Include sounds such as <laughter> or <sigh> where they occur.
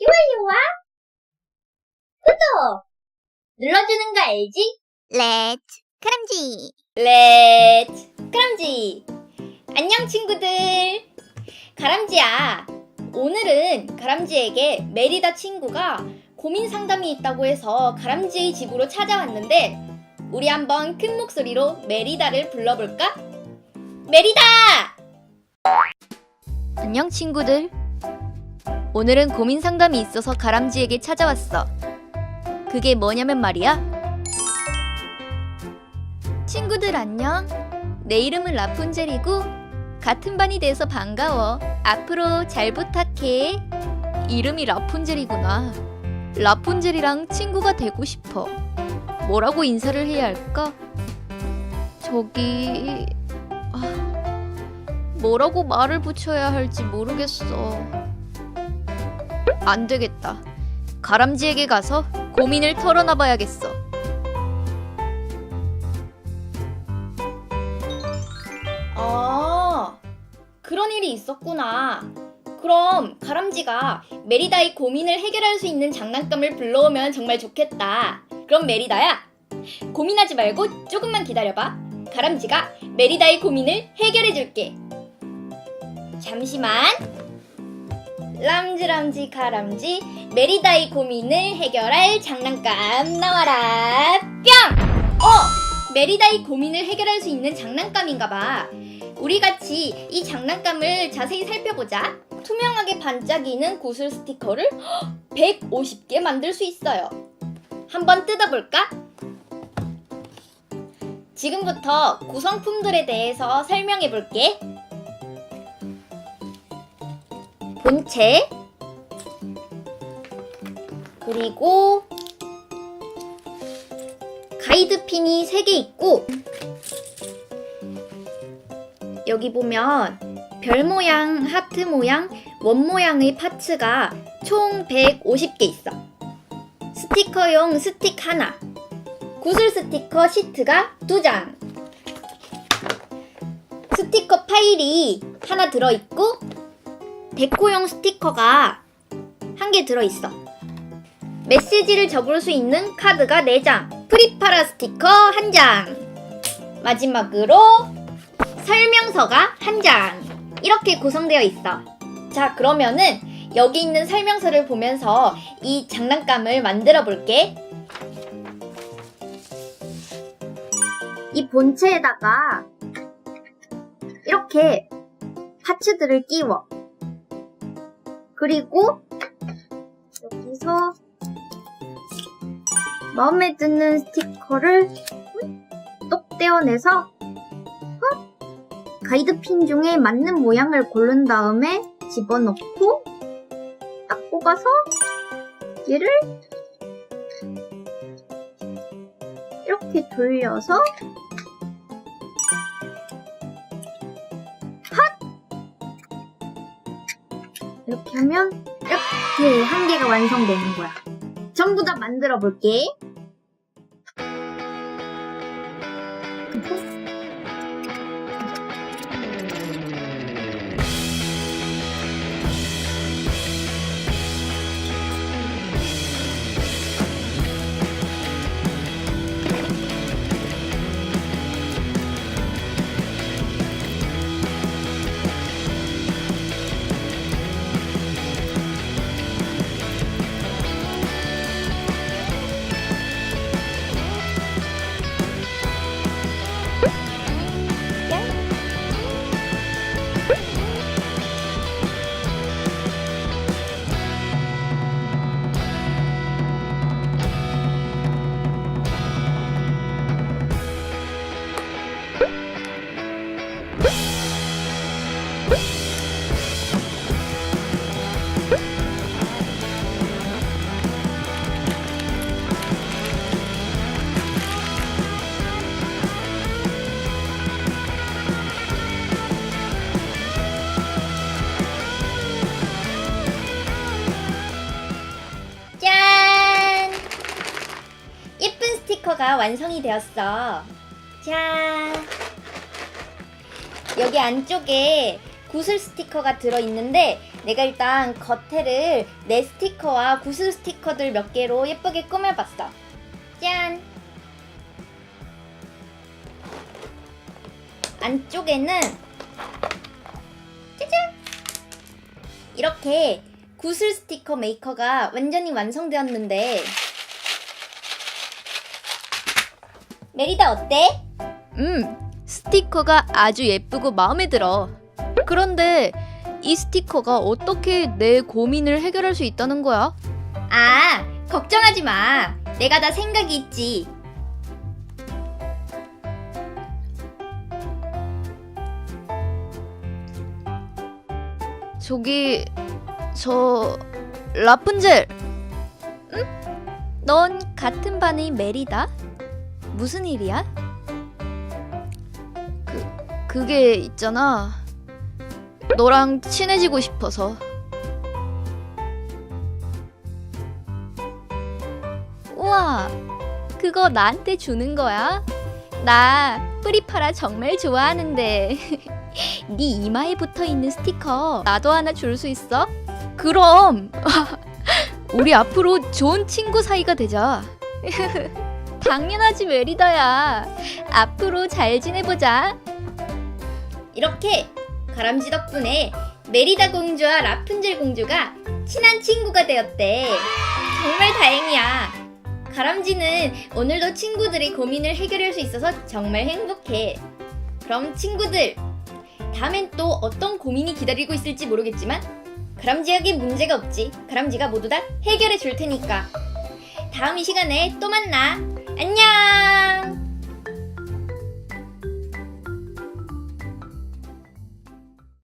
좋아요와 구독 눌러주는 거 알지? 렛츠 크람지 렛츠 가람쥐 안녕 친구들 가람쥐야 오늘은 가람쥐에게 메리다 친구가 고민 상담이 있다고 해서 가람쥐의 집으로 찾아왔는데 우리 한번 큰 목소리로 메리다를 불러볼까? 메리다! 안녕 친구들 오늘은 고민 상담이 있어서 가람쥐에게 찾아왔어 그게 뭐냐면 말이야 친구들 안녕. 내 이름은 라푼젤이고 같은 반이 돼서 반가워. 앞으로 잘 부탁해. 이름이 라푼젤이구나. 라푼젤이랑 친구가 되고 싶어. 뭐라고 인사를 해야 할까? 저기 아, 뭐라고 말을 붙여야 할지 모르겠어. 안 되겠다. 가람쥐에게 가서 고민을 털어놔 봐야겠어. 아, 그런 일이 있었구나. 그럼 가람쥐가 메리다의 고민을 해결할 수 있는 장난감을 불러오면 정말 좋겠다. 그럼 메리다야, 고민하지 말고 조금만 기다려봐. 가람쥐가 메리다의 고민을 해결해줄게. 잠시만. 람쥐람쥐 가람쥐 메리다의 고민을 해결할 장난감 나와라. 뿅! 어! 메리다의 고민을 해결할 수 있는 장난감인가봐. 우리 같이 이 장난감을 자세히 살펴보자. 투명하게 반짝이는 구슬 스티커를 150개 만들 수 있어요. 한번 뜯어볼까? 지금부터 구성품들에 대해서 설명해 볼게. 본체, 그리고 가이드핀이 3개 있고 여기 보면 별 모양, 하트 모양, 원 모양의 파츠가 총 150개 있어. 스티커용 스틱 하나, 구슬 스티커 시트가 2장, 스티커 파일이 하나 들어있고, 데코용 스티커가 한 개 들어있어. 메시지를 적을 수 있는 카드가 4장, 프리파라 스티커 1장, 마지막으로 설명서가 1장. 이렇게 구성되어 있어. 자, 그러면은 여기 있는 설명서를 보면서 이 장난감을 만들어 볼게. 이 본체에다가 이렇게 파츠들을 끼워. 그리고 여기서 마음에 드는 스티커를 똑 떼어내서 가이드핀 중에 맞는 모양을 고른 다음에 집어넣고 딱 뽑아서 얘를 이렇게 돌려서 이렇게 하면 이렇게 한 개가 완성되는 거야. 전부 다 만들어 볼게. 스티커가 완성이 되었어. 자, 여기 안쪽에 구슬 스티커가 들어있는데 내가 일단 겉에를 내 스티커와 구슬 스티커들 몇 개로 예쁘게 꾸며봤어. 짠! 안쪽에는 짜잔! 이렇게 구슬 스티커 메이커가 완전히 완성되었는데 메리다 어때? 음, 스티커가 아주 예쁘고 마음에 들어. 그런데 이 스티커가 어떻게 내 고민을 해결할 수 있다는 거야? 아, 걱정하지 마. 내가 다 생각이 있지. 저기, 저, 라푼젤! 응? 넌 같은 반의 메리다? 무슨 일이야? 그, 그게 있잖아. 너랑 친해지고 싶어서. 우와, 그거 나한테 주는 거야? 나 뿌리파라 정말 좋아하는데. <laughs> 네 이마에 붙어 있는 스티커 나도 하나 줄 수 있어? 그럼 <laughs> 우리 앞으로 좋은 친구 사이가 되자. <laughs> 당연하지 메리다야. 앞으로 잘 지내보자. 이렇게 가람쥐 덕분에 메리다 공주와 라푼젤 공주가 친한 친구가 되었대. 정말 다행이야. 가람쥐는 오늘도 친구들의 고민을 해결할 수 있어서 정말 행복해. 그럼 친구들, 다음엔 또 어떤 고민이 기다리고 있을지 모르겠지만 가람쥐에게 문제가 없지. 가람쥐가 모두 다 해결해 줄 테니까. 다음 이 시간에 또 만나. 안녕!